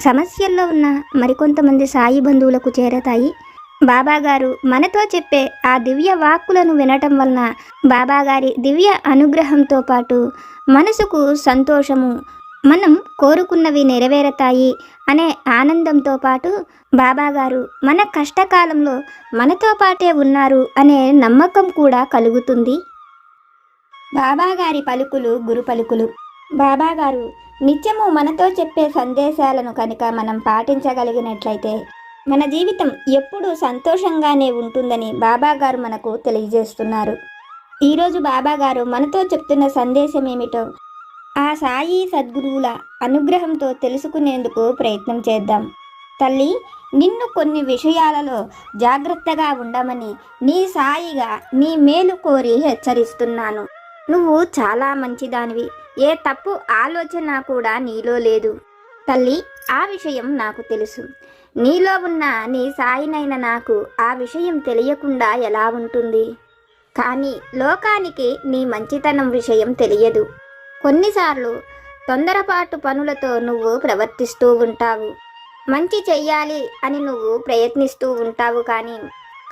సమస్యల్లో ఉన్న మరికొంతమంది సాయి బంధువులకు చేరతాయి. బాబాగారు మనతో చెప్పే ఆ దివ్య వాక్కులను వినటం వలన బాబాగారి దివ్య అనుగ్రహంతో పాటు మనసుకు సంతోషము మనం కోరుకున్నవి నెరవేరతాయి అనే ఆనందంతో పాటు బాబాగారు మన కష్టకాలంలో మనతో పాటే ఉన్నారు అనే నమ్మకం కూడా కలుగుతుంది. బాబాగారి పలుకులు గురు పలుకులు. బాబాగారు నిత్యము మనతో చెప్పే సందేశాలను కనుక మనం పాటించగలిగినట్లయితే మన జీవితం ఎప్పుడూ సంతోషంగానే ఉంటుందని బాబాగారు మనకు తెలియజేస్తున్నారు. ఈరోజు బాబాగారు మనతో చెప్తున్న సందేశం ఏమిటో ఆ సాయి సద్గురువుల అనుగ్రహంతో తెలుసుకునేందుకు ప్రయత్నం చేద్దాం. తల్లి నిన్ను కొన్ని విషయాలలో జాగ్రత్తగా ఉండమని నీ సాయిగా నీ మేలు కోరి హెచ్చరిస్తున్నాను. నువ్వు చాలా మంచిదానివి. ఏ తప్పు ఆలోచన కూడా నీలో లేదు. తల్లి ఆ విషయం నాకు తెలుసు. నీలో ఉన్న నీ సాయినైన నాకు ఆ విషయం తెలియకుండా ఎలా ఉంటుంది? కానీ లోకానికి నీ మంచితనం విషయం తెలియదు. కొన్నిసార్లు తొందరపాటు పనులతో నువ్వు ప్రవర్తిస్తూ ఉంటావు. మంచి చెయ్యాలి అని నువ్వు ప్రయత్నిస్తూ ఉంటావు కానీ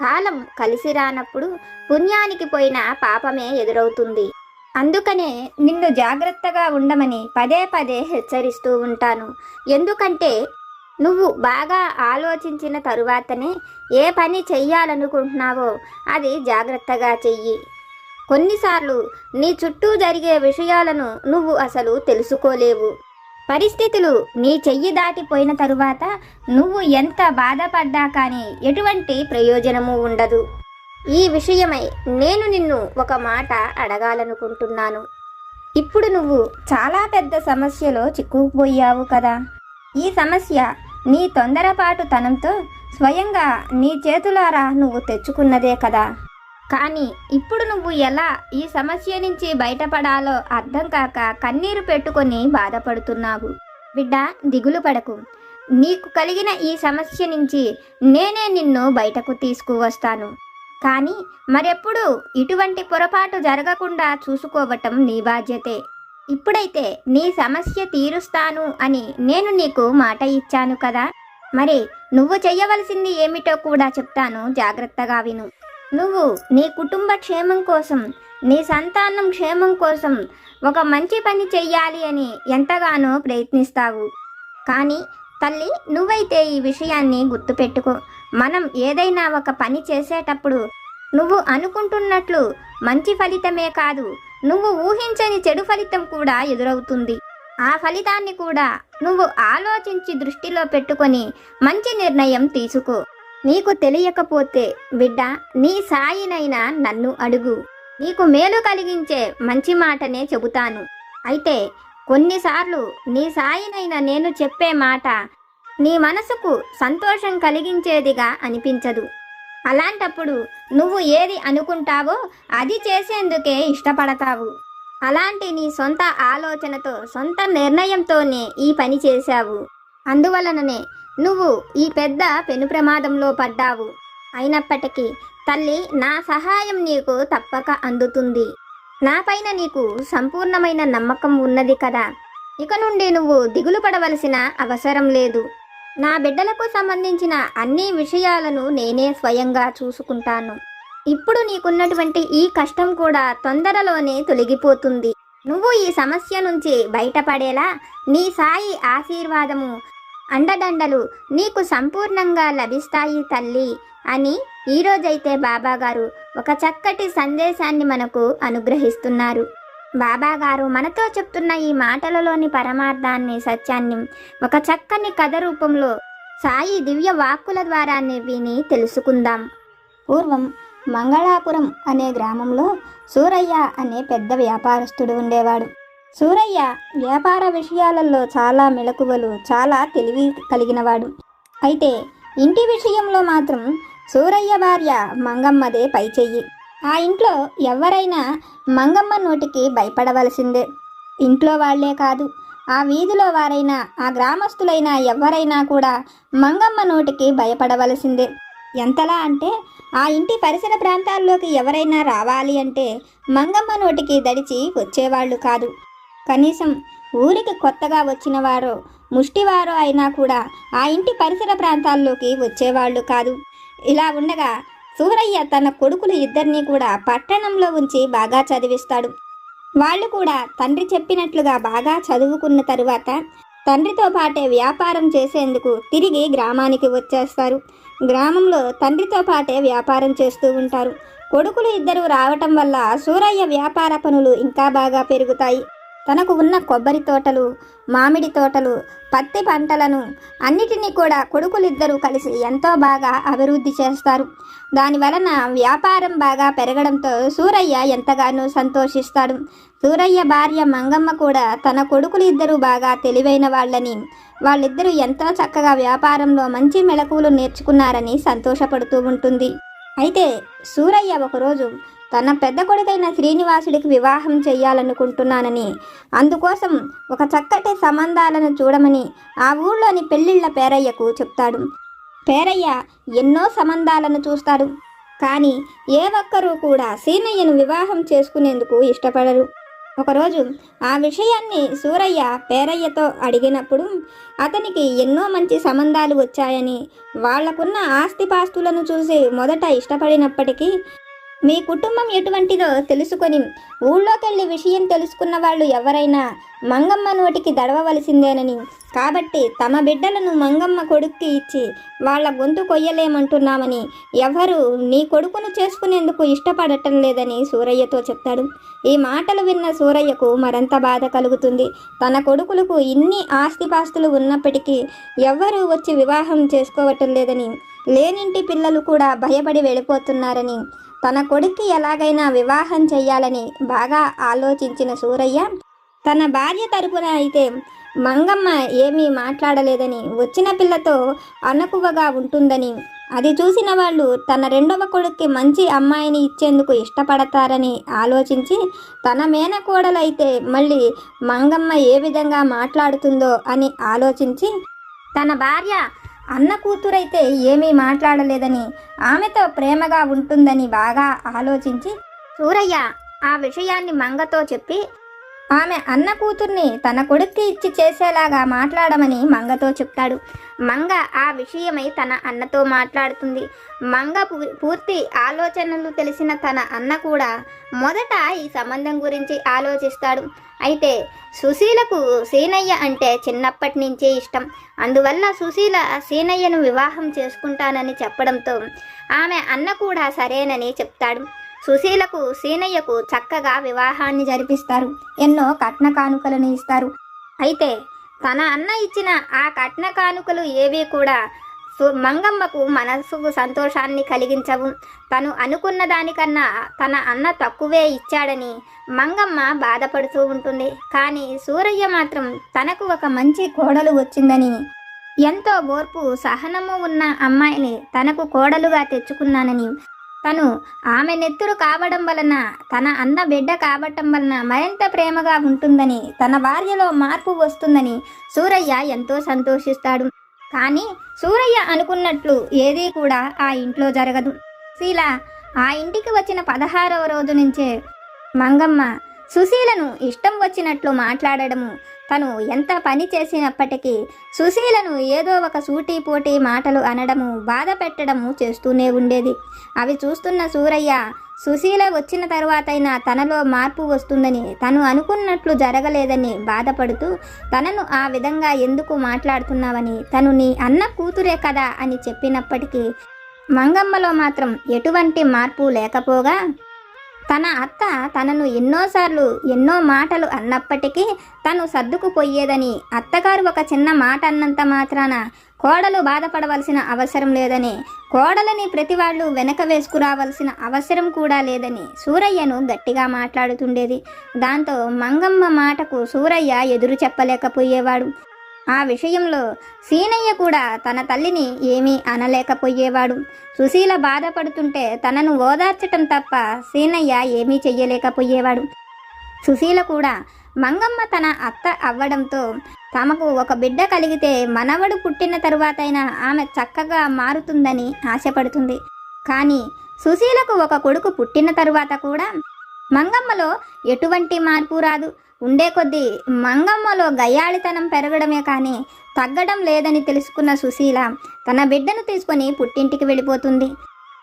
కాలం కలిసి రానప్పుడు పుణ్యానికి పోయిన పాపమే ఎదురవుతుంది. అందుకనే నిన్ను జాగ్రత్తగా ఉండమని పదే పదే హెచ్చరిస్తూ ఉంటాను. ఎందుకంటే నువ్వు బాగా ఆలోచించిన తరువాతనే ఏ పని చెయ్యాలనుకుంటున్నావో అది జాగ్రత్తగా చెయ్యి. కొన్నిసార్లు నీ చుట్టూ జరిగే విషయాలను నువ్వు అసలు తెలుసుకోలేవు. పరిస్థితులు నీ చెయ్యి దాటిపోయిన తరువాత నువ్వు ఎంత బాధపడ్డా కానీ ఎటువంటి ప్రయోజనము ఉండదు. ఈ విషయమై నేను నిన్ను ఒక మాట అడగాలనుకుంటున్నాను. ఇప్పుడు నువ్వు చాలా పెద్ద సమస్యలో చిక్కుకుపోయావు కదా. ఈ సమస్య నీ తొందరపాటు తనంతో స్వయంగా నీ చేతులారా నువ్వు తెచ్చుకున్నదే కదా. కానీ ఇప్పుడు నువ్వు ఎలా ఈ సమస్య నుంచి బయటపడాలో అర్థం కాక కన్నీరు పెట్టుకొని బాధపడుతున్నావు? బిడ్డ దిగులు పడకు. నీకు కలిగిన ఈ సమస్య నుంచి నేనే నిన్ను బయటకు తీసుకువస్తాను. కానీ మరెప్పుడు ఇటువంటి పొరపాటు జరగకుండా చూసుకోవటం నీ బాధ్యతే. ఇప్పుడైతే నీ సమస్య తీరుస్తాను అని నేను నీకు మాట ఇచ్చాను కదా. మరి నువ్వు చెయ్యవలసింది ఏమిటో కూడా చెప్తాను జాగ్రత్తగా విను. నువ్వు నీ కుటుంబ క్షేమం కోసం నీ సంతానం క్షేమం కోసం ఒక మంచి పని చెయ్యాలి అని ఎంతగానో ప్రయత్నిస్తావు. కానీ తల్లి నువ్వైతే ఈ విషయాన్ని గుర్తుపెట్టుకో. మనం ఏదైనా ఒక పని చేసేటప్పుడు నువ్వు అనుకుంటున్నట్లు మంచి ఫలితమే కాదు నువ్వు ఊహించని చెడు ఫలితం కూడా ఎదురవుతుంది. ఆ ఫలితాన్ని కూడా నువ్వు ఆలోచించి దృష్టిలో పెట్టుకొని మంచి నిర్ణయం తీసుకో. నీకు తెలియకపోతే బిడ్డ నీ సాయినైనా నన్ను అడుగు. నీకు మేలు కలిగించే మంచి మాటనే చెబుతాను. అయితే కొన్నిసార్లు నీ సాయినైనా నేను చెప్పే మాట నీ మనసుకు సంతోషం కలిగించేదిగా అనిపించదు. అలాంటప్పుడు నువ్వు ఏది అనుకుంటావో అది చేసేందుకే ఇష్టపడతావు. అలాంటి నీ సొంత ఆలోచనతో సొంత నిర్ణయంతోనే ఈ పని చేశావు. అందువలననే నువ్వు ఈ పెద్ద పెను ప్రమాదంలో పడ్డావు. అయినప్పటికీ తల్లి నా సహాయం నీకు తప్పక అందుతుంది. నాపైన నీకు సంపూర్ణమైన నమ్మకం ఉన్నది కదా. ఇక నుండి నువ్వు దిగులు పడవలసిన అవసరం లేదు. నా బిడ్డలకు సంబంధించిన అన్ని విషయాలను నేనే స్వయంగా చూసుకుంటాను. ఇప్పుడు నీకున్నటువంటి ఈ కష్టం కూడా తొందరలోనే తొలగిపోతుంది. నువ్వు ఈ సమస్య నుంచి బయటపడేలా నీ సాయి ఆశీర్వాదము అండదండలు నీకు సంపూర్ణంగా లభిస్తాయి తల్లి అని ఈరోజైతే బాబాగారు ఒక చక్కటి సందేశాన్ని మనకు అనుగ్రహిస్తున్నారు. బాబా గారు మనతో చెప్తున్న ఈ మాటలలోని పరమార్థాన్ని సత్యాన్ని ఒక చక్కని కథ రూపంలో సాయి దివ్య వాక్కుల ద్వారానే విని తెలుసుకుందాం. పూర్వం మంగళాపురం అనే గ్రామంలో సూరయ్య అనే పెద్ద వ్యాపారస్తుడు ఉండేవాడు. సూరయ్య వ్యాపార విషయాలలో చాలా మెలకువలు చాలా తెలివి కలిగినవాడు. అయితే ఇంటి విషయంలో మాత్రం సూరయ్య భార్య మంగమ్మదే పై చెయ్యి ఆ ఇంట్లో ఎవరైనా మంగమ్మ నోటికి భయపడవలసిందే. ఇంట్లో వాళ్ళే కాదు ఆ వీధిలో వారైనా ఆ గ్రామస్తులైనా ఎవరైనా కూడా మంగమ్మ నోటికి భయపడవలసిందే. ఎంతలా అంటే ఆ ఇంటి పరిసర ప్రాంతాల్లోకి ఎవరైనా రావాలి అంటే మంగమ్మ నోటికి దడిచి వచ్చేవాళ్ళు కాదు. కనీసం ఊరికి కొత్తగా వచ్చినవారో ముష్టివారో అయినా కూడా ఆ ఇంటి పరిసర ప్రాంతాల్లోకి వచ్చేవాళ్ళు కాదు. ఇలా ఉండగా సూరయ్య తన కొడుకులు ఇద్దరినీ కూడా పట్టణంలో ఉంచి బాగా చదివిస్తాడు. వాళ్ళు కూడా తండ్రి చెప్పినట్లుగా బాగా చదువుకున్న తరువాత తండ్రితో పాటే వ్యాపారం చేసేందుకు తిరిగి గ్రామానికి వచ్చేస్తారు. గ్రామంలో తండ్రితో పాటే వ్యాపారం చేస్తూ ఉంటారు. కొడుకులు ఇద్దరు రావటం వల్ల సూరయ్య వ్యాపార పనులు ఇంకా బాగా పెరుగుతాయి. తనకు ఉన్న కొబ్బరి తోటలు మామిడి తోటలు పత్తి పంటలను అన్నిటినీ కూడా కొడుకులిద్దరూ కలిసి ఎంతో బాగా అభివృద్ధి చేస్తారు. దాని వలన వ్యాపారం బాగా పెరగడంతో సూరయ్య ఎంతగానో సంతోషిస్తాడు. సూరయ్య భార్య మంగమ్మ కూడా తన కొడుకులు ఇద్దరు బాగా తెలివైన వాళ్ళని వాళ్ళిద్దరూ ఎంతో చక్కగా వ్యాపారంలో మంచి మెలకువలు నేర్చుకున్నారని సంతోషపడుతూ ఉంటుంది. అయితే సూరయ్య ఒకరోజు తన పెద్ద కొడుకైన శ్రీనివాసుడికి వివాహం చేయాలనుకుంటున్నానని అందుకోసం ఒక చక్కటి సంబంధాలను చూడమని ఆ ఊళ్ళోని పెళ్ళిళ్ళ పేరయ్యకు చెప్తాడు. పేరయ్య ఎన్నో సంబంధాలను చూస్తాడు. కానీ ఏ ఒక్కరూ కూడా సీనయ్యను వివాహం చేసుకునేందుకు ఇష్టపడరు. ఒకరోజు ఆ విషయాన్ని సూరయ్య పేరయ్యతో అడిగినప్పుడు అతనికి ఎన్నో మంచి సంబంధాలు వచ్చాయని వాళ్ళకున్న ఆస్తిపాస్తులను చూసి మొదట ఇష్టపడినప్పటికీ మీ కుటుంబం ఎటువంటిదో తెలుసుకొని ఊళ్ళోకెళ్ళి విషయం తెలుసుకున్న వాళ్ళు ఎవరైనా మంగమ్మ నోటికి దడవవలసిందేనని. కాబట్టి తమ బిడ్డలను మంగమ్మ కొడుక్కి ఇచ్చి వాళ్ళ గొంతు కొయ్యలేమంటున్నామని ఎవరు నీ కొడుకును చేసుకునేందుకు ఇష్టపడటం లేదని సూరయ్యతో చెప్తాడు. ఈ మాటలు విన్న సూరయ్యకు మరంత బాధ కలుగుతుంది. తన కొడుకులకు ఇన్ని ఆస్తిపాస్తులు ఉన్నప్పటికీ ఎవ్వరూ వచ్చి వివాహం చేసుకోవటం లేదని లేనింటి పిల్లలు కూడా భయపడి వెళ్ళిపోతున్నారని తన కొడుక్కి ఎలాగైనా వివాహం చేయాలని బాగా ఆలోచించిన సూరయ్య తన భార్య తరపున అయితే మంగమ్మ ఏమీ మాట్లాడలేదని వచ్చిన పిల్లతో అనకువగా ఉంటుందని అది చూసిన వాళ్ళు తన రెండవ కొడుక్కి మంచి అమ్మాయిని ఇచ్చేందుకు ఇష్టపడతారని ఆలోచించి తన మేనకోడలైతే మళ్ళీ మంగమ్మ ఏ విధంగా మాట్లాడుతుందో అని ఆలోచించి తన భార్య అన్న కూతురైతే ఏమీ మాట్లాడలేదని ఆమెతో ప్రేమగా ఉంటుందని బాగా ఆలోచించి సూరయ్య ఆ విషయాన్ని మంగతో చెప్పి ఆమె అన్న కూతుర్ని తన కొడుక్కి ఇచ్చి చేసేలాగా మాట్లాడమని మంగతో చెప్తాడు. మంగ ఆ విషయమై తన అన్నతో మాట్లాడుతుంది. మంగ పూర్తి ఆలోచనలు తెలిసిన తన అన్న కూడా మొదట ఈ సంబంధం గురించి ఆలోచిస్తాడు. అయితే సుశీలకు సీనయ్య అంటే చిన్నప్పటి నుంచే ఇష్టం. అందువల్ల సుశీల సీనయ్యను వివాహం చేసుకుంటానని చెప్పడంతో ఆమె అన్న కూడా సరేనని చెప్తాడు. సుశీలకు సీనయ్యకు చక్కగా వివాహాన్ని జరిపిస్తారు. ఎన్నో కట్న కానుకలను ఇస్తారు. అయితే తన అన్న ఇచ్చిన ఆ కట్న కానుకలు ఏవి కూడా సు మంగమ్మకు మనసుకు సంతోషాన్ని కలిగించవు. తను అనుకున్న దానికన్నా తన అన్న తక్కువే ఇచ్చాడని మంగమ్మ బాధపడుతూ ఉంటుంది. కానీ సూరయ్య మాత్రం తనకు ఒక మంచి కోడలు వచ్చిందని ఎంతో ఓర్పు సహనము ఉన్న అమ్మాయిని తనకు కోడలుగా తెచ్చుకున్నానని తను ఆమె నెత్తురు కావడం వలన తన అన్న బిడ్డ కావటం వలన మరింత ప్రేమగా ఉంటుందని తన భార్యలో మార్పు వస్తుందని సూరయ్య ఎంతో సంతోషిస్తాడు. కానీ సూరయ్య అనుకున్నట్లు ఏదీ కూడా ఆ ఇంట్లో జరగదు. శీల ఆ ఇంటికి వచ్చిన పదహారవ రోజు నుంచే మంగమ్మ సుశీలను ఇష్టం వచ్చినట్లు మాట్లాడడము తను ఎంత పని చేసినప్పటికీ సుశీలను ఏదో ఒక సూటిపోటి మాటలు అనడము బాధ పెట్టడము చేస్తూనే ఉండేది. అవి చూస్తున్న సూరయ్య సుశీల వచ్చిన తరువాతైనా తనలో మార్పు వస్తుందని తను అనుకున్నట్లు జరగలేదని బాధపడుతూ తనను ఆ విధంగా ఎందుకు మాట్లాడుతున్నావని తను నీ అన్న కూతురే కదా అని చెప్పినప్పటికీ మంగమ్మలో మాత్రం ఎటువంటి మార్పు లేకపోగా తన అత్త తనను ఎన్నోసార్లు ఎన్నో మాటలు అన్నప్పటికీ తను సర్దుకుపోయేదని అత్తగారు ఒక చిన్న మాట అన్నంత మాత్రాన కోడలు బాధపడవలసిన అవసరం లేదని కోడలని ప్రతివాళ్ళు వెనక వేసుకురావలసిన అవసరం కూడా లేదని సూరయ్యను గట్టిగా మాట్లాడుతుండేది. దాంతో మంగమ్మ మాటకు సూరయ్య ఎదురు చెప్పలేకపోయేవాడు. ఆ విషయంలో సీనయ్య కూడా తన తల్లిని ఏమీ అనలేకపోయేవాడు. సుశీల బాధపడుతుంటే తనను ఓదార్చటం తప్ప సీనయ్య ఏమీ చెయ్యలేకపోయేవాడు. సుశీల కూడా మంగమ్మ తన అత్త అవ్వడంతో తమకు ఒక బిడ్డ కలిగితే మనవడు పుట్టిన తరువాతైనా ఆమె చక్కగా మారుతుందని ఆశపడుతుంది. కానీ సుశీలకు ఒక కొడుకు పుట్టిన తరువాత కూడా మంగమ్మలో ఎటువంటి మార్పు రాదు. ఉండే కొద్దీ మంగమ్మలో గయ్యాళితనం పెరగడమే కానీ తగ్గడం లేదని తెలుసుకున్న సుశీల తన బిడ్డను తీసుకొని పుట్టింటికి వెళ్ళిపోతుంది.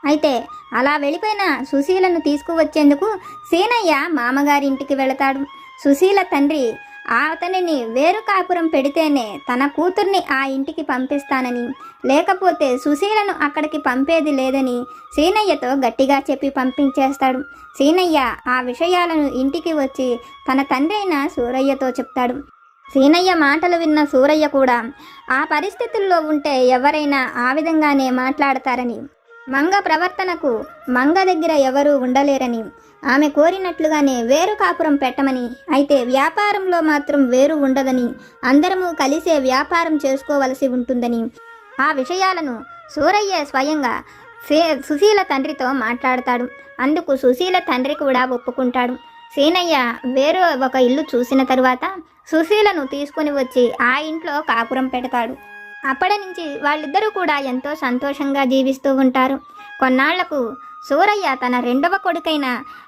అయితే అలా వెళ్ళిపోయిన సుశీలను తీసుకువచ్చేందుకు సీనయ్య మామగారింటికి వెళతాడు. సుశీల తండ్రి అతనిని వేరు కాపురం పెడితేనే తన కూతుర్ని ఆ ఇంటికి పంపిస్తానని లేకపోతే సుశీలను అక్కడికి పంపేది లేదని సీనయ్యతో గట్టిగా చెప్పి పంపించేస్తాడు. సీనయ్య ఆ విషయాలను ఇంటికి వచ్చి తన తండ్రి అయిన సూరయ్యతో చెప్తాడు. సీనయ్య మాటలు విన్న సూరయ్య కూడా ఆ పరిస్థితుల్లో ఉంటే ఎవరైనా ఆ విధంగానే మాట్లాడతారని మంగ ప్రవర్తనకు మంగ దగ్గర ఎవరూ ఉండలేరని ఆమె కోరినట్లుగానే వేరు కాపురం పెట్టమని అయితే వ్యాపారంలో మాత్రం వేరు ఉండదని అందరము కలిసే వ్యాపారం చేసుకోవలసి ఉంటుందని. ఆ విషయాలను సూరయ్య స్వయంగా సే- సుశీల తండ్రితో మాట్లాడతాడు. అందుకు సుశీల తండ్రి కూడా ఒప్పుకుంటాడు. సీనయ్య వేరు ఒక ఇల్లు చూసిన తరువాత సుశీలను తీసుకుని వచ్చి ఆ ఇంట్లో కాపురం పెడతాడు. అప్పటి నుంచి వాళ్ళిద్దరూ కూడా ఎంతో సంతోషంగా జీవిస్తూ ఉంటారు. కొన్నాళ్ళకు సూరయ్య తన రెండవ కొడుకైన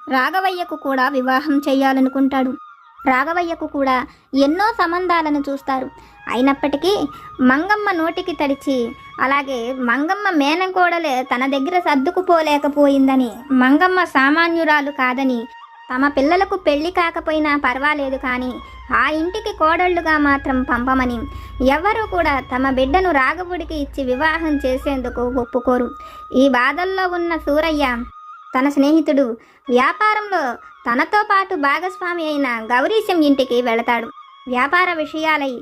రాఘవయ్యకు కూడా వివాహం చేయాలనుకుంటాడు. రాఘవయ్యకు కూడా ఎన్నో సంబంధాలను చూస్తారు. అయినప్పటికీ మంగమ్మ నోటికి తడిచి అలాగే మంగమ్మ మేనకోడలే తన దగ్గర సర్దుకుపోలేకపోయిందని మంగమ్మ సామాన్యురాలు కాదని తమ పిల్లలకు పెళ్ళి కాకపోయినా పర్వాలేదు కానీ ఆ ఇంటికి కోడళ్ళుగా మాత్రం పంపమని ఎవ్వరూ కూడా తమ బిడ్డను రాఘవుడికి ఇచ్చి వివాహం చేసేందుకు ఒప్పుకోరు. ఈ బాధల్లో ఉన్న సూరయ్య తన స్నేహితుడు వ్యాపారంలో తనతో పాటు భాగస్వామి అయిన గౌరీశం ఇంటికి వెళతాడు. వ్యాపార విషయాలై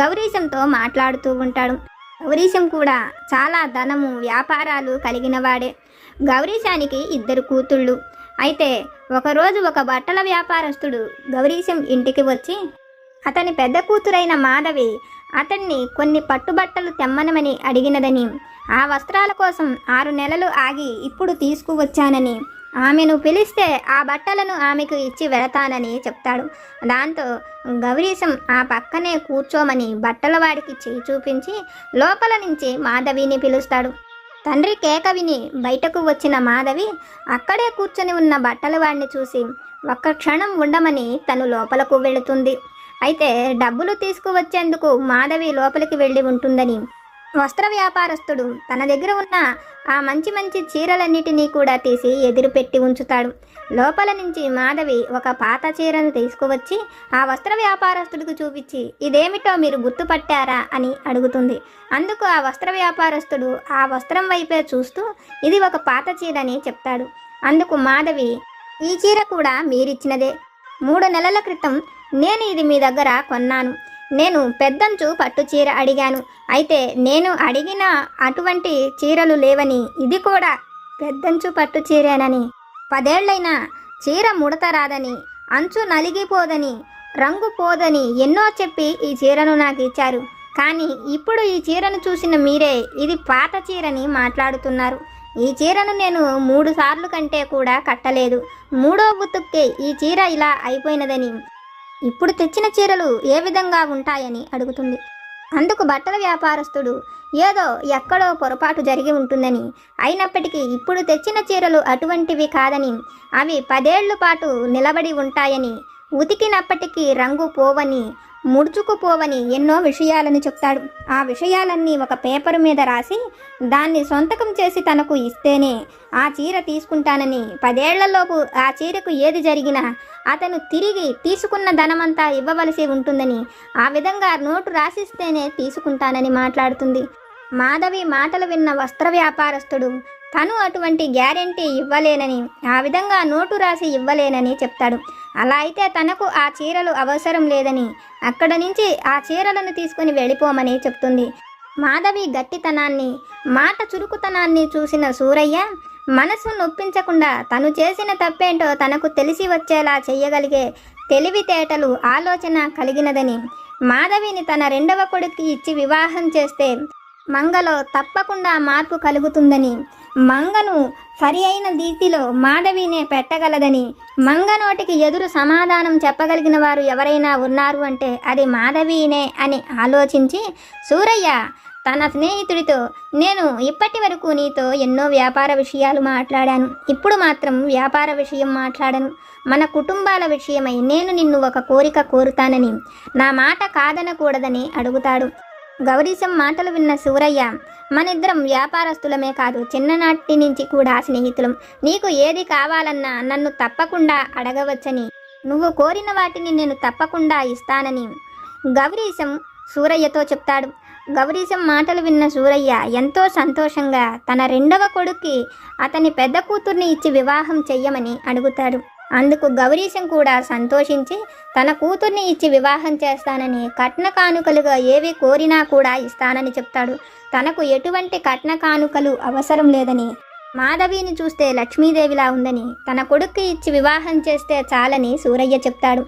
గౌరీశంతో మాట్లాడుతూ ఉంటాడు. గౌరీశం కూడా చాలా ధనము వ్యాపారాలు కలిగినవాడే. గౌరీశానికి ఇద్దరు కూతుళ్ళు. అయితే ఒకరోజు ఒక బట్టల వ్యాపారస్తుడు గౌరీశం ఇంటికి వచ్చి అతని పెద్ద కూతురైన మాధవి అతన్ని కొన్ని పట్టుబట్టలు తెమ్మనమని అడిగినదని ఆ వస్త్రాల కోసం ఆరు నెలలు ఆగి ఇప్పుడు తీసుకువచ్చానని ఆమెను పిలిస్తే ఆ బట్టలను ఆమెకు ఇచ్చి వెళతానని చెప్తాడు. దాంతో గౌరీశం ఆ పక్కనే కూర్చోమని బట్టల వాడికి చేయి చూపించి లోపల నుంచి మాధవిని పిలుస్తాడు. తండ్రి కేక విని బయటకు వచ్చిన మాధవి అక్కడే కూర్చొని ఉన్న బట్టల వాడిని చూసి ఒక్క క్షణం ఉండమని తను లోపలకు వెళుతుంది. అయితే డబ్బులు తీసుకువచ్చేందుకు మాధవి లోపలికి వెళ్ళి ఉంటుందని. వస్త్ర వ్యాపారస్తుడు తన దగ్గర ఉన్న ఆ మంచి మంచి చీరలన్నిటినీ కూడా తీసి ఎదురు పెట్టి ఉంచుతాడు. లోపల నుంచి మాధవి ఒక పాత చీరను తీసుకువచ్చి ఆ వస్త్ర వ్యాపారస్తుడికి చూపించి ఇదేమిటో మీరు గుర్తుపట్టారా? అని అడుగుతుంది. అందుకు ఆ వస్త్ర వ్యాపారస్తుడు ఆ వస్త్రం వైపే చూస్తూ ఇది ఒక పాత చీరని చెప్తాడు. అందుకు మాధవి ఈ చీర కూడా మీరిచ్చినదే. మూడు నెలల క్రితం నేను ఇది మీ దగ్గర కొన్నాను. నేను పెద్దంచు పట్టు చీర అడిగాను. అయితే నేను అడిగిన అటువంటి చీరలు లేవని ఇది కూడా పెద్దంచు పట్టు చీరేనని. పదేళ్ళైనా చీర ముడత రాదని అంచు నలిగిపోదని రంగు పోదని ఎన్నో చెప్పి ఈ చీరను నాకు ఇచ్చారు. కానీ ఇప్పుడు ఈ చీరను చూసిన మీరే ఇది పాత చీరని మాట్లాడుతున్నారు. ఈ చీరను నేను మూడు సార్లు కంటే కూడా కట్టలేదు. మూడో ఉతుక్కే ఈ చీర ఇలా అయిపోయినదని. ఇప్పుడు తెచ్చిన చీరలు ఏ విధంగా ఉంటాయని అడుగుతుంది. అందుకు బట్టల వ్యాపారస్తుడు ఏదో ఎక్కడో పొరపాటు జరిగి ఉంటుందని అయినప్పటికీ ఇప్పుడు తెచ్చిన చీరలు అటువంటివి కాదని అవి పదేళ్ళ పాటు నిలబడి ఉంటాయని ఉతికినప్పటికీ రంగు పోవని ముడుచుకుపోవని ఎన్నో విషయాలను చెప్తాడు. ఆ విషయాలన్నీ ఒక పేపరు మీద రాసి దాన్ని సొంతకం చేసి తనకు ఇస్తేనే ఆ చీర తీసుకుంటానని పదేళ్ళలోపు ఆ చీరకు ఏది జరిగినా అతను తిరిగి తీసుకున్న ధనమంతా ఇవ్వవలసి ఉంటుందని ఆ విధంగా నోటు రాసిస్తేనే తీసుకుంటానని మాట్లాడుతుంది. మాధవి మాటలు విన్న వస్త్ర వ్యాపారస్తుడు తను అటువంటి గ్యారెంటీ ఇవ్వలేనని ఆ విధంగా నోటు రాసి ఇవ్వలేనని చెప్తాడు. అలా అయితే తనకు ఆ చీరలు అవసరం లేదని. అక్కడ నుంచి ఆ చీరలను తీసుకుని వెళ్ళిపోమని చెప్తుంది. మాధవి గట్టితనాన్ని మాట చురుకుతనాన్ని చూసిన సూరయ్య మనసు నొప్పించకుండా తను చేసిన తప్పేంటో తనకు తెలిసి వచ్చేలా చేయగలిగే తెలివితేటలు ఆలోచన కలిగినదని. మాధవిని తన రెండవ కొడుక్కి ఇచ్చి వివాహం చేస్తే మంగలో తప్పకుండా మార్పు కలుగుతుందని. మంగను సరి అయిన రీతిలో మాధవినే పెట్టగలదని మంగ నోటికి ఎదురు సమాధానం చెప్పగలిగిన వారు ఎవరైనా ఉన్నారు అంటే అది మాధవీనే అని ఆలోచించి సూరయ్య తన స్నేహితుడితో నేను ఇప్పటి వరకు నీతో ఎన్నో వ్యాపార విషయాలు మాట్లాడాను. ఇప్పుడు మాత్రం వ్యాపార విషయం మాట్లాడను. మన కుటుంబాల విషయమై నేను నిన్ను ఒక కోరిక కోరుతానని నా మాట కాదనకూడదని అడుగుతాడు. గౌరీశం మాటలు విన్న సూరయ్య మనిద్దరం వ్యాపారస్తులమే కాదు చిన్ననాటి నుంచి కూడా స్నేహితులం. నీకు ఏది కావాలన్నా నన్ను తప్పకుండా అడగవచ్చని. నువ్వు కోరిన వాటిని నేను తప్పకుండా ఇస్తానని గౌరీశం సూరయ్యతో చెప్తాడు. గౌరీశం మాటలు విన్న సూరయ్య ఎంతో సంతోషంగా తన రెండవ కొడుక్కి అతని పెద్ద కూతుర్ని ఇచ్చి వివాహం చెయ్యమని అడుగుతాడు. అందుకు గౌరీశం కూడా సంతోషించి తన కూతుర్ని ఇచ్చి వివాహం చేస్తానని కట్న కానుకలుగా ఏవి కోరినా కూడా ఇస్తానని చెప్తాడు. తనకు ఎటువంటి కట్న కానుకలు అవసరం లేదని మాధవిని చూస్తే లక్ష్మీదేవిలా ఉందని తన కొడుక్కి ఇచ్చి వివాహం చేస్తే చాలని సూరయ్య చెప్తాడు.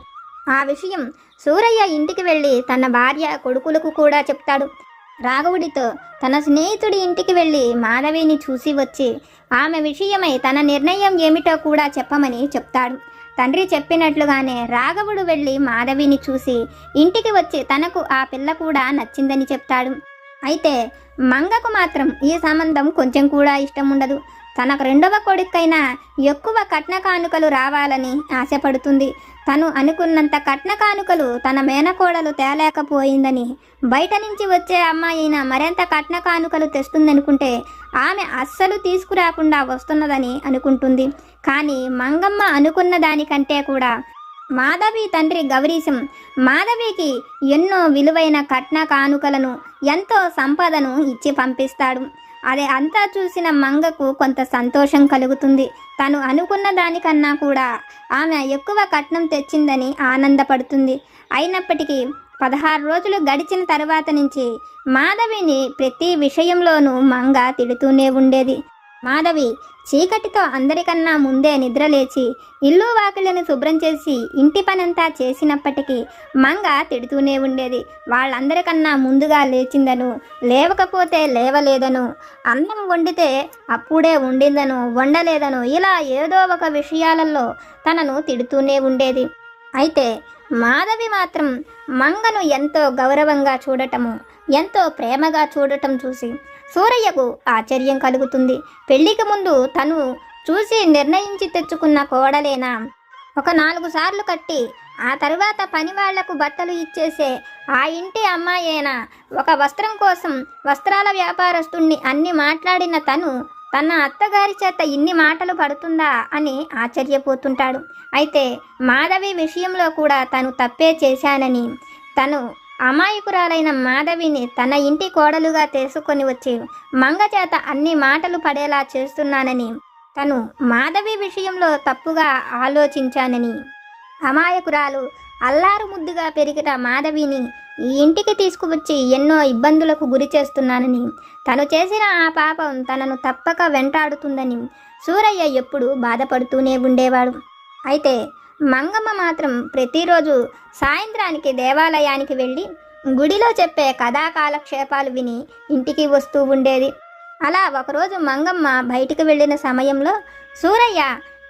ఆ విషయం సూరయ్య ఇంటికి వెళ్ళి తన భార్య కొడుకులకు కూడా చెప్తాడు. రాఘవుడితో తన స్నేహితుడి ఇంటికి వెళ్ళి మాధవిని చూసి వచ్చి ఆమె విషయమై తన నిర్ణయం ఏమిటో కూడా చెప్పమని చెప్తాడు తండ్రి చెప్పినట్లుగానే రాఘవుడు వెళ్ళి మాధవిని చూసి ఇంటికి వచ్చి తనకు ఆ పిల్ల కూడా నచ్చిందని చెప్తాడు. అయితే మంగకు మాత్రం ఈ సంబంధం కొంచెం కూడా ఇష్టం ఉండదు. తనకు రెండవ కొడుకైనా ఎక్కువ కట్న కానుకలు రావాలని ఆశపడుతుంది. తను అనుకున్నంత కట్న కానుకలు తన మేనకోడలు తేలేకపోయిందని బయట నుంచి వచ్చే అమ్మాయిన మరింత కట్న కానుకలు తెస్తుందనుకుంటే ఆమె అస్సలు తీసుకురాకుండా వస్తున్నదని అనుకుంటుంది. కానీ మంగమ్మ అనుకున్న దానికంటే కూడా మాధవి తండ్రి గౌరీశం మాధవికి ఎన్నో విలువైన కట్న కానుకలను ఎంతో సంపదను ఇచ్చి పంపిస్తాడు. అది అంతా చూసిన మంగకు కొంత సంతోషం కలుగుతుంది. తను అనుకున్న దానికన్నా కూడా ఆమె ఎక్కువ కట్నం తెచ్చిందని ఆనందపడుతుంది. అయినప్పటికీ పదహారు రోజులు గడిచిన తర్వాత నుంచి మాధవిని ప్రతి విషయంలోనూ మంగ తిడుతూనే ఉండేది. మాధవి చీకటితో అందరికన్నా ముందే నిద్రలేచి ఇల్లు వాకిళ్ళను శుభ్రం చేసి ఇంటి పనంతా చేసినప్పటికీ మంగ తిడుతూనే ఉండేది. వాళ్ళందరికన్నా ముందుగా లేచిందను లేవకపోతే లేవలేదను. అన్నం వండితే అప్పుడే వండిందను వండలేదను. ఇలా ఏదో ఒక విషయాలలో తనను తిడుతూనే ఉండేది. అయితే మాధవి మాత్రం మంగను ఎంతో గౌరవంగా చూడటము ఎంతో ప్రేమగా చూడటం చూసి సూరయ్యకు ఆశ్చర్యం కలుగుతుంది. పెళ్ళికి ముందు తను చూసి నిర్ణయించి తెచ్చుకున్న కోడలేనా? ఒక నాలుగు సార్లు కట్టి ఆ తర్వాత పని వాళ్ళకు బట్టలు ఇచ్చేసే ఆ ఇంటి అమ్మాయేనా? ఒక వస్త్రం కోసం వస్త్రాల వ్యాపారస్తుణ్ణి అన్ని మాట్లాడిన తను తన అత్తగారి చేత ఇన్ని మాటలు పడుతుందా అని ఆశ్చర్యపోతుంటాడు. అయితే మాధవి విషయంలో కూడా తను తప్పే చేశానని తను అమాయకురాలైన మాధవిని తన ఇంటి కోడలుగా తీసుకొని వచ్చి మంగ చేత అన్ని మాటలు పడేలా చేస్తున్నానని తను మాధవి విషయంలో తప్పుగా ఆలోచించానని. అమాయకురాలు అల్లారు ముద్దుగా పెరిగిన మాధవిని ఈ ఇంటికి తీసుకువచ్చి ఎన్నో ఇబ్బందులకు గురి చేస్తున్నానని తను చేసిన ఆ పాపం తనను తప్పక వెంటాడుతుందని సూరయ్య ఎప్పుడు బాధపడుతూనే ఉండేవాడు. అయితే మంగమ్మ మాత్రం ప్రతిరోజు సాయంత్రానికి దేవాలయానికి వెళ్ళి గుడిలో చెప్పే కథా కాలక్షేపాలు విని ఇంటికి వస్తూ ఉండేది. అలా ఒకరోజు మంగమ్మ బయటికి వెళ్ళిన సమయంలో సూరయ్య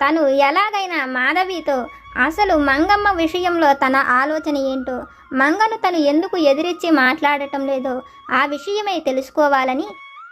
తను ఎలాగైనా మాధవితో అసలు మంగమ్మ విషయంలో తన ఆలోచన ఏంటో మంగను తను ఎందుకు ఎదిరించి మాట్లాడటం లేదో ఆ విషయమై తెలుసుకోవాలని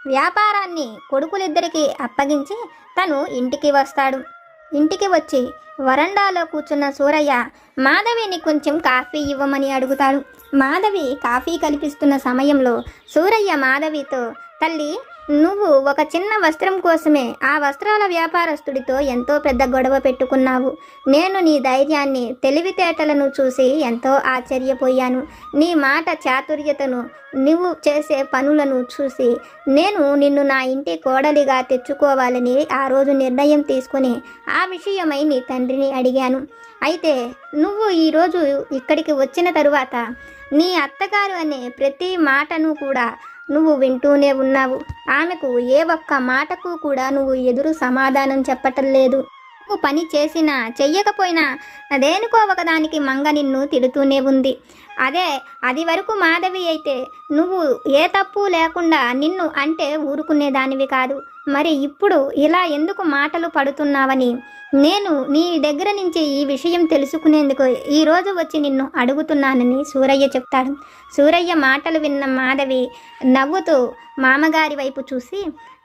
వ్యాపారాన్ని కొడుకులిద్దరికీ అప్పగించి తను ఇంటికి వస్తాడు. ఇంటికి వచ్చి వరండాలో కూర్చున్న సూరయ్య మాధవిని కొంచెం కాఫీ ఇవ్వమని అడుగుతాడు. మాధవి కాఫీ కల్పిస్తున్న సమయంలో సూరయ్య మాధవితో తల్లి నువ్వు ఒక చిన్న వస్త్రం కోసమే ఆ వస్త్రాల వ్యాపారస్తుడితో ఎంతో పెద్ద గొడవ పెట్టుకున్నావు. నేను నీ ధైర్యాన్ని తెలివితేటలను చూసి ఎంతో ఆశ్చర్యపోయాను. నీ మాట చాతుర్యతను నువ్వు చేసే పనులను చూసి నేను నిన్ను నా ఇంటి కోడలిగా తెచ్చుకోవాలని ఆ రోజు నిర్ణయం తీసుకుని ఆ విషయమై నీ తండ్రిని అడిగాను. అయితే నువ్వు ఈరోజు ఇక్కడికి వచ్చిన తరువాత నీ అత్తగారు అనే ప్రతి మాటను కూడా నువ్వు వింటూనే ఉన్నావు. ఆమెకు ఏ ఒక్క మాటకు కూడా నువ్వు ఎదురు సమాధానం చెప్పటం లేదు. నువ్వు పని చేసినా చెయ్యకపోయినా అదేనుకో ఒకదానికి మంగ నిన్ను తిడుతూనే ఉంది. అదే అది వరకు మాధవి అయితే నువ్వు ఏ తప్పు లేకుండా నిన్ను అంటే ఊరుకునేదానివి కాదు. మరి ఇప్పుడు ఇలా ఎందుకు మాటలు పడుతున్నావని? నేను నీ దగ్గర నుంచి ఈ విషయం తెలుసుకునేందుకు ఈరోజు వచ్చి నిన్ను అడుగుతున్నానని సూరయ్య చెప్తాడు. సూరయ్య మాటలు విన్న మాధవి నవ్వుతూ మామగారి వైపు చూసి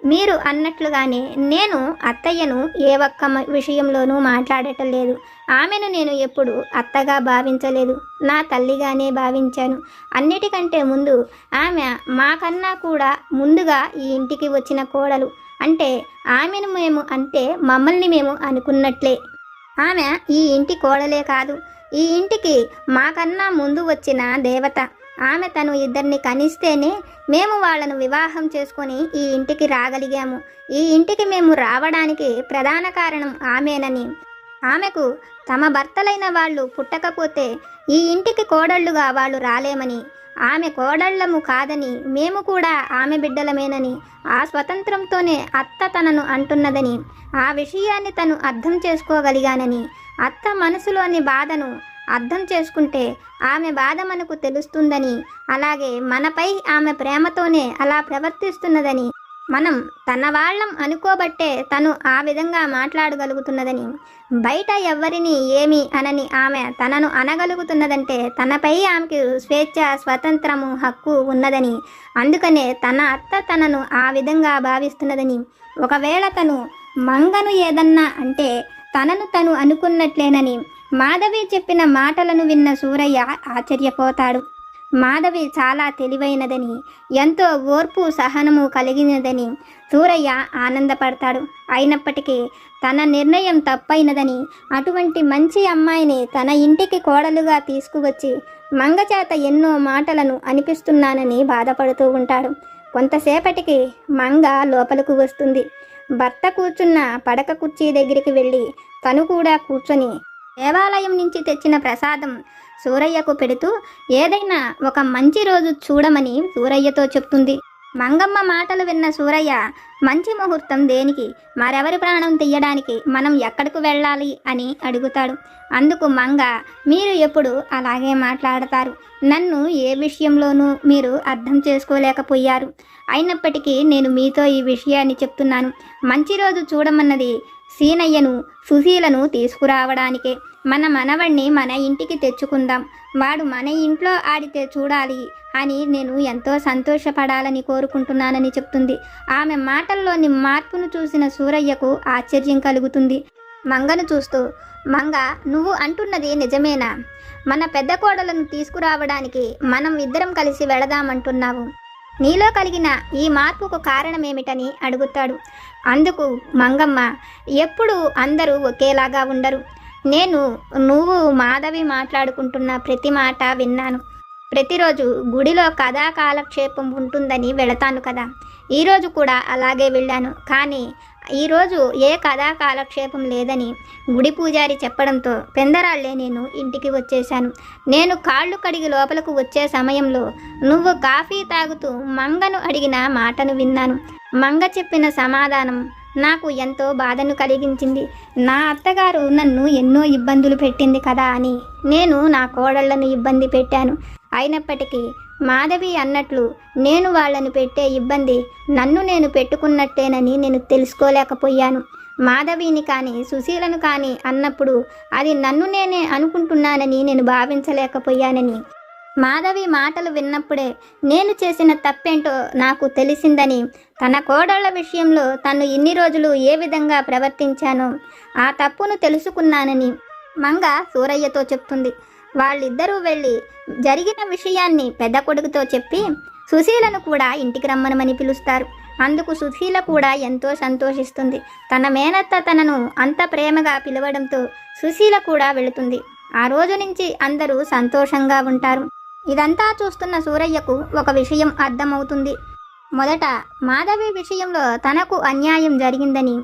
మీరు అన్నట్లుగానే నేను అత్తయ్యను ఏ ఒక్క విషయంలోనూ మాట్లాడటం లేదు. ఆమెను నేను ఎప్పుడు అత్తగా భావించలేదు. నా తల్లిగానే భావించాను. అన్నిటికంటే ముందు ఆమె మాకన్నా కూడా ముందుగా ఈ ఇంటికి వచ్చిన కోడలు. అంటే ఆమెను మేము అంటే మమ్మల్ని మేము అనుకున్నట్లే. ఆమె ఈ ఇంటి కోడలే కాదు. ఈ ఇంటికి మాకన్నా ముందు వచ్చిన దేవత. ఆమె తను ఇద్దరిని కనిస్తేనే మేము వాళ్ళను వివాహం చేసుకొని ఈ ఇంటికి రాగలిగాము. ఈ ఇంటికి మేము రావడానికి ప్రధాన కారణం ఆమెనని. ఆమెకు తమ భర్తలైన వాళ్ళు పుట్టకపోతే ఈ ఇంటికి కోడళ్ళుగా వాళ్ళు రాలేమని. ఆమె కోడళ్ళము కాదని మేము కూడా ఆమె బిడ్డలమేనని ఆ స్వతంత్రంతోనే అత్త తనను అంటున్నదని ఆ విషయాన్ని తను అర్థం చేసుకోగలిగానని అత్త మనసులోని బాధను అర్థం చేసుకుంటే ఆమె బాధ మనకు తెలుస్తుందని అలాగే మనపై ఆమె ప్రేమతోనే అలా ప్రవర్తిస్తున్నదని మనం తన వాళ్ళం అనుకోబట్టే తను ఆ విధంగా మాట్లాడగలుగుతున్నదని. బయట ఎవ్వరిని ఏమి అనని ఆమె తనను అనగలుగుతున్నదంటే తనపై ఆమెకి స్వేచ్ఛ స్వతంత్రము హక్కు ఉన్నదని. అందుకనే తన అత్త తనను ఆ విధంగా భావిస్తున్నదని. ఒకవేళ తను మంగను ఏదన్నా అంటే తనను తను అనుకున్నట్లేనని మాధవి చెప్పిన మాటలను విన్న సూరయ్య ఆశ్చర్యపోతాడు. మాధవి చాలా తెలివైనదని ఎంతో ఓర్పు సహనము కలిగినదని సూరయ్య ఆనందపడతాడు. అయినప్పటికీ తన నిర్ణయం తప్పైనదని అటువంటి మంచి అమ్మాయిని తన ఇంటికి కోడలుగా తీసుకువచ్చి మంగచేత ఎన్నో మాటలను అనిపిస్తున్నానని బాధపడుతూ ఉంటాడు. కొంతసేపటికి మంగ లోపలకు వస్తుంది. భర్త కూర్చున్న పడక కుర్చీ దగ్గరికి వెళ్ళి తను కూడా కూర్చొని దేవాలయం నుంచి తెచ్చిన ప్రసాదం సూరయ్యకు పెడుతూ ఏదైనా ఒక మంచి రోజు చూడమని సూరయ్యతో చెప్తుంది. మంగమ్మ మాటలు విన్న సూరయ్య మంచి ముహూర్తం దేనికి? మరెవరి ప్రాణం తీయడానికి మనం ఎక్కడికి వెళ్ళాలి? అని అడుగుతాడు. అందుకు మంగ మీరు ఎప్పుడు అలాగే మాట్లాడతారు. నన్ను ఏ విషయంలోనూ మీరు అర్థం చేసుకోలేకపోయారు. అయినప్పటికీ నేను మీతో ఈ విషయాన్ని చెప్తున్నాను. మంచి రోజు చూడమన్నది సీనయ్యను సుశీలను తీసుకురావడానికే. మన మనవణ్ణి మన ఇంటికి తెచ్చుకుందాం. వాడు మన ఇంట్లో ఆడితే చూడాలి అని నేను ఎంతో సంతోషపడాలని కోరుకుంటున్నానని చెప్తుంది. ఆమె మాటల్లోని మార్పును చూసిన సూరయ్యకు ఆశ్చర్యం కలుగుతుంది. మంగను చూస్తూ మంగ నువ్వు అంటున్నది నిజమేనా? మన పెద్ద కోడలను తీసుకురావడానికి మనం ఇద్దరం కలిసి వెళదామంటున్నావు. నీలో కలిగిన ఈ మార్పుకు కారణమేమిటని అడుగుతాడు. అందుకు మంగమ్మ ఎప్పుడు అందరూ ఒకేలాగా ఉండరు. నేను నువ్వు మాధవి మాట్లాడుకుంటున్న ప్రతి మాట విన్నాను. ప్రతిరోజు గుడిలో కథా కాలక్షేపం ఉంటుందని వెళతాను కదా. ఈరోజు కూడా అలాగే వెళ్ళాను. కానీ ఈరోజు ఏ కథా కాలక్షేపం లేదని గుడి పూజారి చెప్పడంతో పెందరాళ్ళే నేను ఇంటికి వచ్చేశాను. నేను కాళ్ళు కడిగి లోపలకు వచ్చే సమయంలో నువ్వు కాఫీ తాగుతూ మంగను అడిగిన మాటను విన్నాను. మంగ చెప్పిన సమాధానం నాకు ఎంతో బాధను కలిగించింది. నా అత్తగారు నన్ను ఎన్నో ఇబ్బందులు పెట్టింది కదా అని. నేను నా కోడళ్ళను ఇబ్బంది పెట్టాను. అయినప్పటికీ మాధవి అన్నట్లు నేను వాళ్ళను పెట్టే ఇబ్బంది నన్ను నేను పెట్టుకున్నట్టేనని నేను తెలుసుకోలేకపోయాను. మాధవిని కానీ సుశీలను కానీ అన్నప్పుడు అది నన్ను నేనే అనుకుంటున్నానని నేను భావించలేకపోయానని మాధవి మాటలు విన్నప్పుడే నేను చేసిన తప్పేంటో నాకు తెలిసిందని తన కోడళ్ళ విషయంలో తను ఇన్ని రోజులు ఏ విధంగా ప్రవర్తించానో ఆ తప్పును తెలుసుకున్నానని మంగ సూరయ్యతో చెప్తుంది. వాళ్ళిద్దరూ వెళ్ళి జరిగిన విషయాన్ని పెద్ద కొడుకుతో చెప్పి సుశీలను కూడా ఇంటికి రమ్మనమని పిలుస్తారు. అందుకు సుశీల కూడా ఎంతో సంతోషిస్తుంది. తన మేనత్త తనను అంత ప్రేమగా పిలవడంతో సుశీల కూడా వెళుతుంది. ఆ రోజు నుంచి అందరూ సంతోషంగా ఉంటారు. ఇదంతా చూస్తున్న సూరయ్యకు ఒక విషయం అర్థమవుతుంది. మొదట మాధవి విషయంలో తనకు అన్యాయం జరిగిందని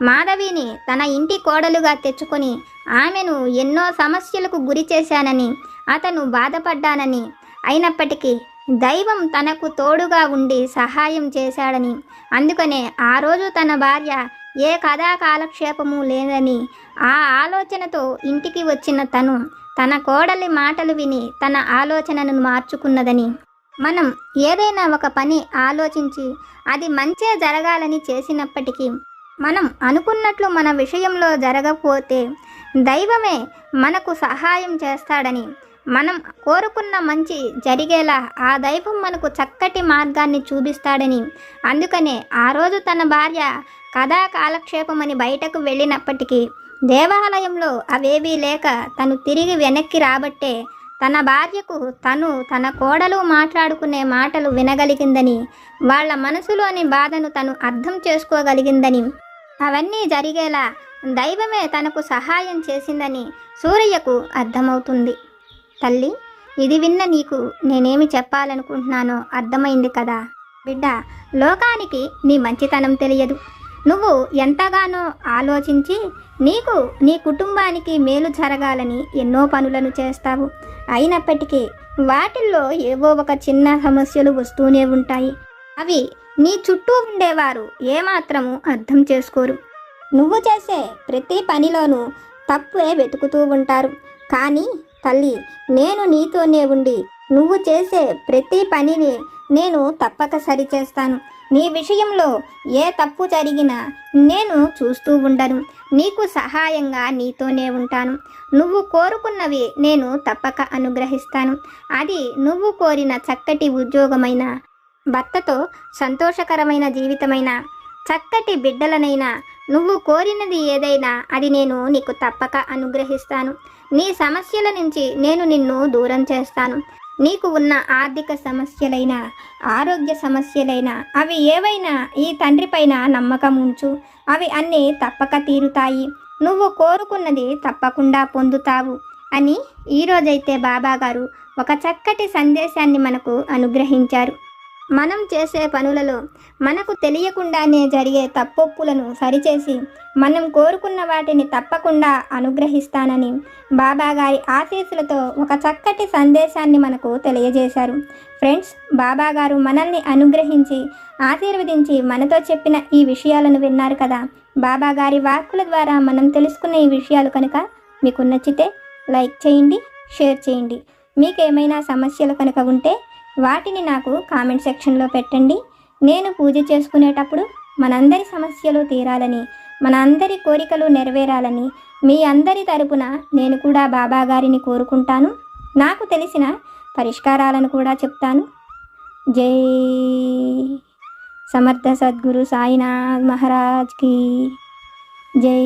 మాధవిని తన ఇంటి కోడలుగా తెచ్చుకొని ఆమెను ఎన్నో సమస్యలకు గురి చేశానని అతను బాధపడ్డానని అయినప్పటికీ దైవం తనకు తోడుగా ఉండి సహాయం చేశాడని అందుకనే ఆ రోజు తన భార్య ఏ కథా కాలక్షేపము లేదని ఆ ఆలోచనతో ఇంటికి వచ్చిన తను తన కోడలి మాటలు విని తన ఆలోచనను మార్చుకున్నదని. మనం ఏదైనా ఒక పని ఆలోచించి అది మంచే జరగాలని చేసినప్పటికీ మనం అనుకున్నట్లు మన విషయంలో జరగకపోతే దైవమే మనకు సహాయం చేస్తాడని మనం కోరుకున్న మంచి జరిగేలా ఆ దైవం మనకు చక్కటి మార్గాన్ని చూపిస్తాడని. అందుకనే ఆ రోజు తన భార్య కథా కాలక్షేపమని బయటకు వెళ్ళినప్పటికీ దేవాలయంలో అవేవీ లేక తను తిరిగి వెనక్కి రాబట్టే తన భార్యకు తను తన కోడలు మాట్లాడుకునే మాటలు వినగలిగిందని వాళ్ళ మనసులోని బాధను తను అర్థం చేసుకోగలిగిందని అవన్నీ జరిగేలా దైవమే తనకు సహాయం చేసిందని సూర్యకు అర్థమవుతుంది. తల్లి ఇది విన్న నీకు నేనేమి చెప్పాలనుకుంటున్నానో అర్థమైంది కదా. బిడ్డ లోకానికి నీ మంచితనం తెలియదు. నువ్వు ఎంతగానో ఆలోచించి నీకు నీ కుటుంబానికి మేలు జరగాలని ఎన్నో పనులను చేస్తావు. అయినప్పటికీ వాటిల్లో ఏవో ఒక చిన్న సమస్యలు వస్తూనే ఉంటాయి. అవి నీ చుట్టూ ఉండేవారు ఏమాత్రము అర్థం చేసుకోరు. నువ్వు చేసే ప్రతి పనిలోనూ తప్పే వెతుకుతూ ఉంటారు. కానీ తల్లి నేను నీతోనే ఉండి నువ్వు చేసే ప్రతి పనిని నేను తప్పక సరిచేస్తాను. నీ విషయంలో ఏ తప్పు జరిగినా నేను చూస్తూ ఉండను. నీకు సహాయంగా నీతోనే ఉంటాను. నువ్వు కోరుకున్నవి నేను తప్పక అనుగ్రహిస్తాను. అది నువ్వు కోరిన చక్కటి ఉద్యోగమైన భర్తతో సంతోషకరమైన జీవితమైన చక్కటి బిడ్డలనైనా నువ్వు కోరినది ఏదైనా అది నేను నీకు తప్పక అనుగ్రహిస్తాను. నీ సమస్యల నుంచి నేను నిన్ను దూరం చేస్తాను. నీకు ఉన్న ఆర్థిక సమస్యలైనా ఆరోగ్య సమస్యలైనా అవి ఏవైనా ఈ తండ్రి పైన నమ్మకం ఉంచు. అవి అన్నీ తప్పక తీరుతాయి. నువ్వు కోరుకున్నది తప్పకుండా పొందుతావు అని ఈరోజైతే బాబాగారు ఒక చక్కటి సందేశాన్ని మనకు అనుగ్రహించారు. మనం చేసే పనులలో మనకు తెలియకుండానే జరిగే తప్పొప్పులను సరిచేసి మనం కోరుకున్న వాటిని తప్పకుండా అనుగ్రహిస్తానని బాబాగారి ఆశీస్సులతో ఒక చక్కటి సందేశాన్ని మనకు తెలియజేశారు. ఫ్రెండ్స్ బాబాగారు మనల్ని అనుగ్రహించి ఆశీర్వదించి మనతో చెప్పిన ఈ విషయాలను విన్నారు కదా. బాబాగారి వాక్కుల ద్వారా మనం తెలుసుకున్న ఈ విషయాలు కనుక మీకు నచ్చితే లైక్ చేయండి షేర్ చేయండి. మీకేమైనా సమస్యలు కనుక ఉంటే వాటిని నాకు కామెంట్ సెక్షన్లో పెట్టండి. నేను పూజ చేసుకునేటప్పుడు మనందరి సమస్యలు తీరాలని మన అందరి కోరికలు నెరవేరాలని మీ అందరి తరపున నేను కూడా బాబా గారిని కోరుకుంటాను. నాకు తెలిసిన పరిష్కారాలను కూడా చెప్తాను. జై సమర్థ సద్గురు సాయినాథ్ మహారాజ్కి జై.